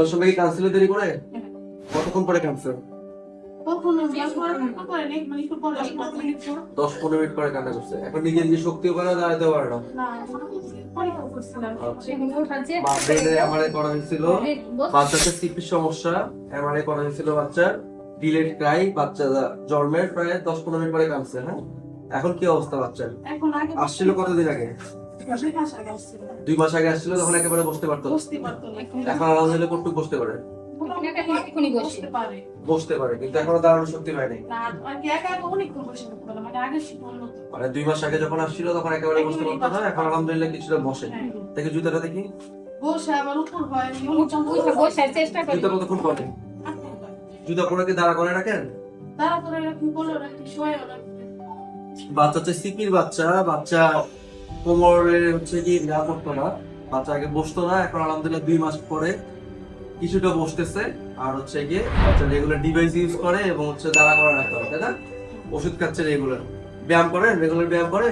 ওই সময় কি কাঁদছিল দেরি করে? কতক্ষণ পরে কাঁদছে মানে একটু পরে পাঁচ মিনিট পর। দশ পনেরো মিনিট পরে কান্না করছে। এখন নিজে নিজে শক্তিও পারে না। পারে না। না পরীক্ষা করছিলাম মা ব্রেনে এমআরআই করা হয়েছিল। বাচ্চাকে সিপির সমস্যা এমআরআই করা হয়েছিল বাচ্চার। ডিলেট ক্রাই বাচ্চা জন্মের প্রায় দশ পনেরো মিনিট পরে কাঁদছে হ্যাঁ? এখন কি অবস্থা বাচ্চার? আসছিল কতদিন আগে? দুই মাস আগে আসছিল। দুই মাস আগে আসছিল তখন একেবারে বসতে পারতো এখন আলহামদুলিল্লাহ কটুক বসতে পারে। বসতে পারে। কিন্তু এখনও দাঁড়ানোর শক্তি পায়নি মানে মানে দুই মাস আগে যখন আসছিল তখন একেবারে বসতে পারতো না এখন আলহামদুলিল্লাহ কিছুটা বসে। দেখে জুতাটা দেখি। বসে আবার উপর হয় জুতা কতক্ষণ পরে? জুতা পরে কি দাঁড়া করে রাখেন? রাখি শোয় বাচ্চা হচ্ছে সিপির বাচ্চা বাচ্চা কোমরে হচ্ছে কি না করতো না বাচ্চা আগে বসতো না এখন আলহামদুলিল্লাহ দুই মাস পরে কিছুটা বসতেছে। আর হচ্ছে গিয়ে বাচ্চা রেগুলার ডিভাইস ইউজ করে এবং হচ্ছে দাঁড়া করে রাখতে হবে তাই না? ওষুধ খাচ্ছে রেগুলার ব্যায়াম করেন? রেগুলার ব্যায়াম করে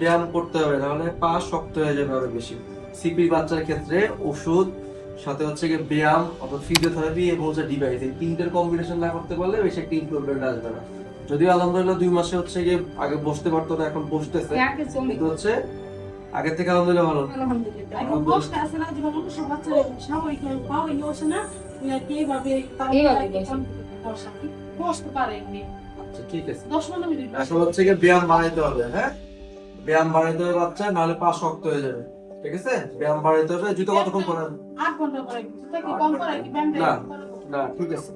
ব্যায়াম করতে হবে নাহলে পা শক্ত হয়ে যাবে আরও বেশি। সিপির বাচ্চার ক্ষেত্রে ওষুধ সাথে হচ্ছে গিয়ে ব্যায়াম অথবা ফিজিওথেরাপি এবং হচ্ছে ডিভাইস এই তিনটের কম্বিনেশন না করতে পারলে বেশি একটা ইমপ্রুভমেন্ট আসবে না। যদিও আলহামদুলিল্লাহ দুই মাসে হচ্ছে গিয়ে আগে বসতে পারতো না এখন বসতেছে। কিন্তু হচ্ছে আগের থেকে আলহামদুলিল্লাহ ভালো। এখন বসতে আসে না যেমন অন্য সব বাচ্চারা স্বাভাবিক পাও এই বসে না এইভাবে এইভাবে বসে। বসা। বসতে পারে এমনি। আচ্ছা ঠিক আছে। এখন হচ্ছে গিয়ে ব্যায়াম বাড়াইতে হবে হ্যাঁ? ব্যায়াম বাড়াইতে হবে বাচ্চা নাহলে পা শক্ত হয়ে যাবে। ঠিক আছে? ব্যায়াম বাড়াইতে হবে জুতো কতক্ষণ করেন আট ঘণ্টা পরে না। না ঠিক আছে।